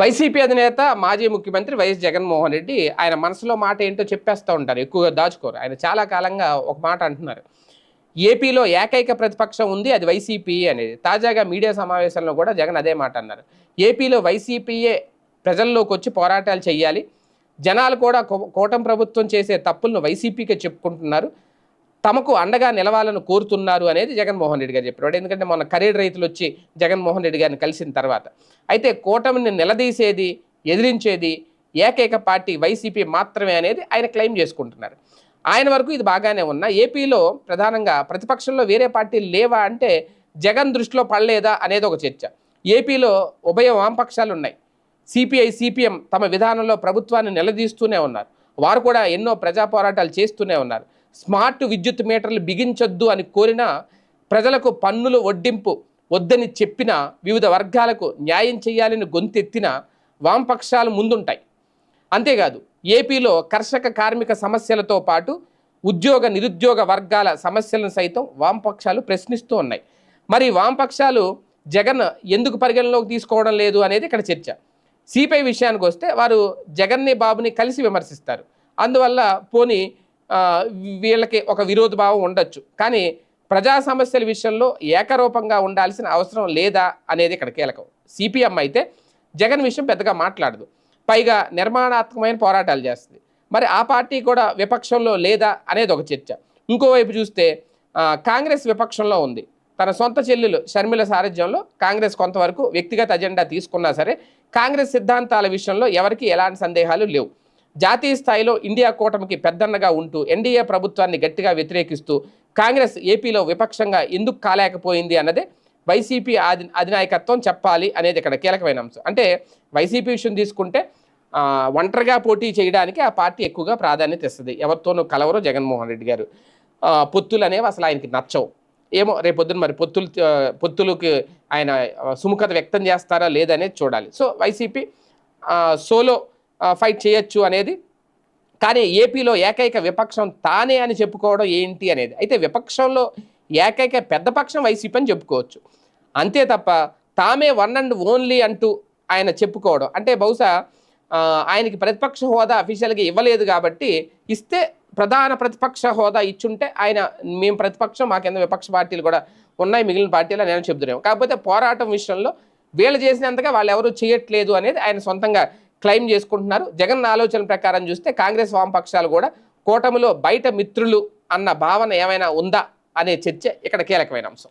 YCP అధినేత మాజీ ముఖ్యమంత్రి వైఎస్ జగన్మోహన్ రెడ్డి ఆయన మనసులో మాట ఏంటో చెప్పేస్తూ ఉంటారు ఎక్కువగా దాచుకోరు. ఆయన చాలా కాలంగా ఒక మాట అంటున్నారు. ఏపీలో ఏకైక ప్రతిపక్షం ఉంది అది వైసీపీ అనేది. తాజాగా మీడియా సమావేశంలో కూడా జగన్ అదే మాట అన్నారు. ఏపీలో వైసీపీయే ప్రజల్లోకి వచ్చి పోరాటాలు చేయాలి. జనాలు కూడా కోటం ప్రభుత్వం చేసే తప్పులను వైసీపీకే చెప్పుకుంటున్నారు. తమకు అండగా నిలవాలని కోరుతున్నారు అనేది జగన్మోహన్ రెడ్డి గారు చెప్పారు. ఎందుకంటే మొన్న కరీడ్ రైతులు వచ్చి జగన్మోహన్ రెడ్డి గారిని కలిసిన తర్వాత. అయితే కూటమిని నిలదీసేది ఎదిరించేది ఏకైక పార్టీ వైసీపీ మాత్రమే అనేది ఆయన క్లెయిమ్ చేసుకుంటున్నారు. ఆయన వరకు ఇది బాగానే ఉన్నా. ఏపీలో ప్రధానంగా ప్రతిపక్షంలో వేరే పార్టీలు లేవా అంటే జగన్ దృష్టిలో పడలేదా అనేది ఒక చర్చ. ఏపీలో ఉభయ వామపక్షాలు ఉన్నాయి. సిపిఐ సిపిఎం తమ విధానంలో ప్రభుత్వాన్ని నిలదీస్తూనే ఉన్నారు. వారు కూడా ఎన్నో ప్రజా పోరాటాలు చేస్తూనే ఉన్నారు. స్మార్ట్ విద్యుత్ మీటర్లు బిగించొద్దు అని కోరినా ప్రజలకు పన్నులు వడ్డింపు వద్దని చెప్పిన వివిధ వర్గాలకు న్యాయం చేయాలని గొంతెత్తిన వామపక్షాలు ముందుంటాయి. అంతేకాదు ఏపీలో కర్షక కార్మిక సమస్యలతో పాటు ఉద్యోగ నిరుద్యోగ వర్గాల సమస్యలను సైతం వామపక్షాలు ప్రశ్నిస్తూ ఉన్నాయి. మరి వామపక్షాలు జగన్ ఎందుకు పరిగణలోకి తీసుకోవడం లేదు అనేది ఇక్కడ చర్చ. సిపిఐ విషయానికి వస్తే వారు జగన్ని బాబుని కలిసి విమర్శిస్తారు. అందువల్ల పోనీ వీళ్ళకి ఒక విరోధ భావం ఉండొచ్చు. కానీ ప్రజా సమస్యల విషయంలో ఏకరూపంగా ఉండాల్సిన అవసరం లేదా అనేది ఇక్కడ కీలకం. సిపిఎం అయితే జగన్ విషయం పెద్దగా మాట్లాడదు. పైగా నిర్మాణాత్మకమైన పోరాటాలు చేస్తుంది. మరి ఆ పార్టీ కూడా విపక్షంలో లేదా అనేది ఒక చర్చ. ఇంకోవైపు చూస్తే కాంగ్రెస్ విపక్షంలో ఉంది. తన సొంత చెల్లెలు షర్మిల సారథ్యంలో కాంగ్రెస్ కొంతవరకు వ్యక్తిగత అజెండా తీసుకున్నా సరే కాంగ్రెస్ సిద్ధాంతాల విషయంలో ఎవరికి ఎలాంటి సందేహాలు లేవు. జాతీయ స్థాయిలో ఇండియా కూటమికి పెద్దన్నగా ఉంటూ ఎన్డీఏ ప్రభుత్వాన్ని గట్టిగా వ్యతిరేకిస్తూ కాంగ్రెస్ ఏపీలో విపక్షంగా ఎందుకు కాలేకపోయింది అన్నదే వైసీపీ అధి అధినాయకత్వం చెప్పాలి అనేది ఇక్కడ కీలకమైన అంశం. అంటే వైసీపీ విషయం తీసుకుంటే ఒంటరిగా పోటీ చేయడానికి ఆ పార్టీ ఎక్కువగా ప్రాధాన్యత ఇస్తుంది. ఎవరితోనూ కలవరు జగన్మోహన్ రెడ్డి గారు. పొత్తులు అనేవి అసలు ఆయనకి నచ్చవు. ఏమో రేపొద్దున మరి పొత్తులు పొత్తులకి ఆయన సుముఖత వ్యక్తం చేస్తారా లేదనేది చూడాలి. సో వైసీపీ సోలో ఫైట్ చేయొచ్చు అనేది. కానీ ఏపీలో ఏకైక విపక్షం తానే అని చెప్పుకోవడం ఏంటి అనేది. అయితే విపక్షంలో ఏకైక పెద్ద పక్షం వైసీపీ అని చెప్పుకోవచ్చు. అంతే తప్ప తామే వన్ అండ్ ఓన్లీ అంటూ ఆయన చెప్పుకోవడం. అంటే బహుశా ఆయనకి ప్రతిపక్ష హోదా అఫీషియల్గా ఇవ్వలేదు కాబట్టి ఇస్తే ప్రధాన ప్రతిపక్ష హోదా ఇచ్చుంటే ఆయన మేము ప్రతిపక్షం మా కింద విపక్ష పార్టీలు కూడా ఉన్నాయి మిగిలిన పార్టీలు నేను చెబుతున్నాం కాకపోతే పోరాటం విషయంలో వీళ్ళు చేసినంతగా వాళ్ళు ఎవరు చేయట్లేదు అనేది ఆయన సొంతంగా క్లెయిమ్ చేసుకుంటున్నారు. జగన్ ఆలోచన ప్రకారం చూస్తే కాంగ్రెస్ వామపక్షాలు కూడా కూటమిలో బయట మిత్రులు అన్న భావన ఏమైనా ఉందా అనే చర్చ ఇక్కడ కీలకమైన అంశం.